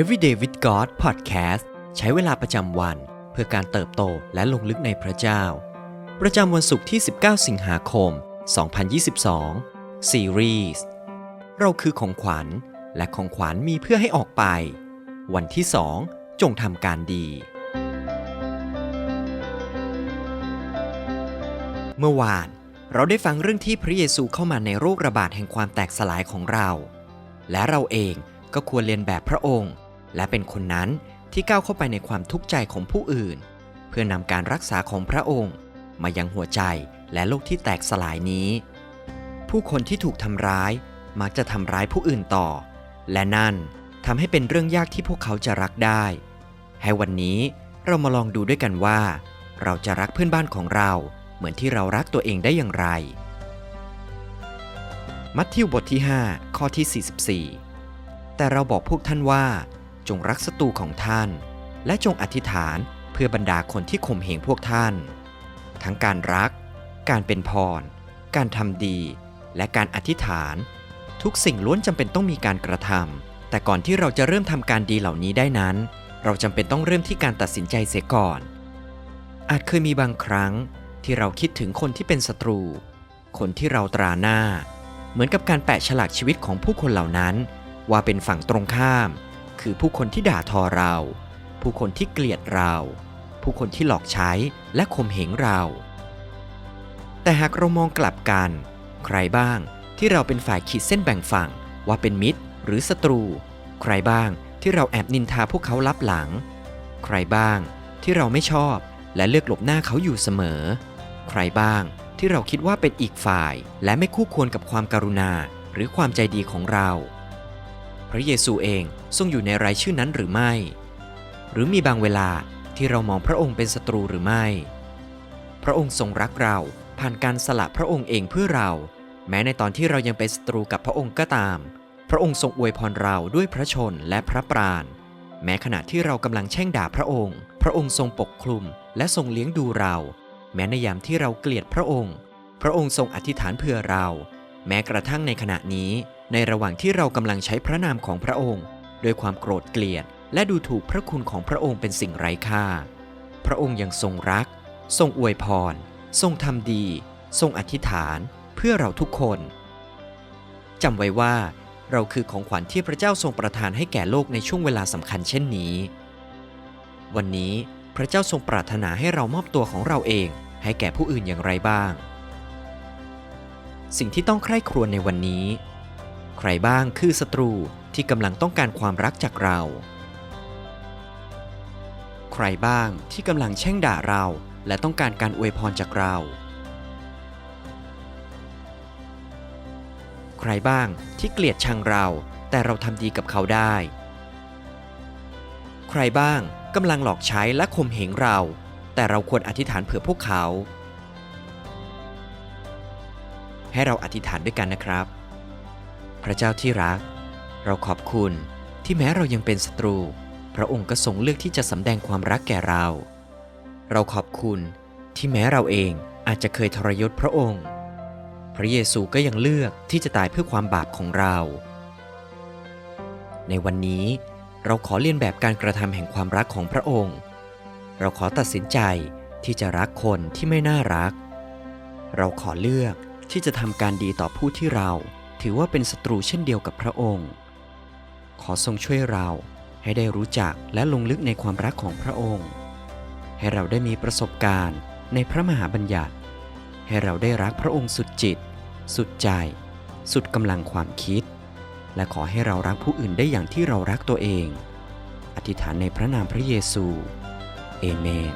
Everyday with God Podcast ใช้เวลาประจำวันเพื่อการเติบโตและลงลึกในพระเจ้า ประจำวันศุกร์ที่ 19 สิงหาคม 2022 ซีรีส์เราคือของขวัญและของขวัญมีเพื่อให้ออกไป วันที่ 2 จงทำการดี เมื่อวานเราได้ฟังเรื่องที่พระเยซูเข้ามาในโรคระบาดแห่งความแตกสลายของเรา และเราเองก็ควรเรียนแบบพระองค์ และเป็นคนนั้นที่ก้าวเข้าไปในความทุกข์ใจของผู้อื่น เพื่อนำการรักษาของพระองค์ มายังหัวใจและโลกที่แตกสลายนี้ ผู้คนที่ถูกทำร้ายมักจะทำร้ายผู้อื่นต่อ และนั่นทำให้เป็นเรื่องยากที่พวกเขาจะรักได้ ให้วันนี้เรามาลองดูด้วยกันว่า เราจะรักเพื่อนบ้านของเราเหมือนที่เรารักตัวเองได้อย่างไร มัทธิวบทที่ 5 ข้อที่ 44 แต่เราบอกพวกท่านว่า จงรักศัตรูของท่าน และจงอธิษฐานเพื่อบรรดาคนที่ข่มเหงพวกท่าน ทั้งการรัก การเป็นพร การทำดี และการอธิษฐาน ทุกสิ่งล้วนจำเป็นต้องมีการกระทำแต่ก่อนที่เราจะเริ่มทำการดีเหล่านี้ได้นั้น เราจำเป็นต้องเริ่มที่การตัดสินใจเสียก่อน อาจเคยมีบางครั้งที่เราคิดถึงคนที่เป็นศัตรู คนที่เราตราหน้า เหมือนกับการแปะฉลากชีวิตของผู้คนเหล่านั้น ว่าเป็นฝั่งตรงข้าม คือผู้คนที่ด่าทอเรา ผู้คนที่เกลียดเรา ผู้คนที่หลอกใช้และข่มเหงเรา แต่หากเรามองกลับกัน ใครบ้างที่เราเป็นฝ่ายขีดเส้นแบ่งฝั่งว่าเป็นมิตรหรือศัตรู ใครบ้างที่เราแอบนินทาพวกเขาลับหลัง ใครบ้างที่เราไม่ชอบและเลือกหลบหน้าเขาอยู่เสมอ ใครบ้างที่เราคิดว่าเป็นอีกฝ่าย และไม่คู่ควรกับความการุณาหรือความใจดีของเรา ระเยซูเองทรงอยู่ในรายชื่อนั้นหรือไม่ หรือมีบางเวลาที่เรามองพระองค์เป็นศัตรูหรือไม่ พระองค์ทรงรักเราผ่านการสละพระองค์เองเพื่อเรา แม้ในตอนที่เรายังเป็นศัตรูกับพระองค์ก็ตาม พระองค์ทรงอวยพรเราด้วยพระชนและพระปราณ แม้ขณะที่เรากำลังแช่งด่าพระองค์ พระองค์ทรงปกคลุมและทรงเลี้ยงดูเรา แม้ในยามที่เราเกลียดพระองค์ พระองค์ทรงอธิษฐานเพื่อเรา แม้กระทั่งในขณะนี้ ในระหว่างที่เรากำลังใช้พระนามของพระองค์ด้วยความโกรธเกลียด และดูถูกพระคุณของพระองค์เป็นสิ่งไร้ค่า พระองค์ยังทรงรัก ทรงอวยพร ทรงทำดี ทรงอธิษฐาน เพื่อเราทุกคนจำไว้ว่าเราคือของขวัญที่พระเจ้าทรงประทานให้แก่โลกในช่วงเวลาสำคัญเช่นนี้ วันนี้พระเจ้าทรงปรารถนาให้เรามอบตัวของเราเอง ให้แก่ผู้อื่นอย่างไรบ้าง สิ่งที่ต้องใคร่ครวญในวันนี้ ใครบ้างคือศัตรูที่กำลังต้องการความรักจากเรา ใครบ้างที่กำลังแช่งด่าเรา และต้องการการอวยพรจากเรา ใครบ้างที่เกลียดชังเรา แต่เราทำดีกับเขาได้ ใครบ้างกำลังหลอกใช้และข่มเหงเรา แต่เราควรอธิษฐานเผื่อพวกเขา ให้เราอธิษฐานด้วยกันนะครับ พระเจ้าที่รัก เราขอบคุณที่แม้เรายังเป็นศัตรู พระองค์ก็ทรงเลือกที่จะสำแดงความรักแก่เรา เราขอบคุณที่แม้เราเองอาจจะเคยทรยศพระองค์ พระเยซูก็ยังเลือกที่จะตายเพื่อความบาปของเรา ในวันนี้เราขอเลียนแบบการกระทำแห่งความรักของพระองค์ เราขอตัดสินใจที่จะรักคนที่ไม่น่ารัก เราขอเลือกที่จะทำการดีต่อผู้ที่เรา ถือว่าเป็นศัตรูเช่นเดียวกับพระองค์ ขอทรงช่วยเราให้ได้รู้จักและลงลึกในความรักของพระองค์ ให้เราได้มีประสบการณ์ในพระมหาบัญญัติ ให้เราได้รักพระองค์สุดจิต สุดใจ สุดกำลังความคิด และขอให้เรารักผู้อื่นได้อย่างที่เรารักตัวเอง อธิษฐานในพระนามพระเยซู เอเมน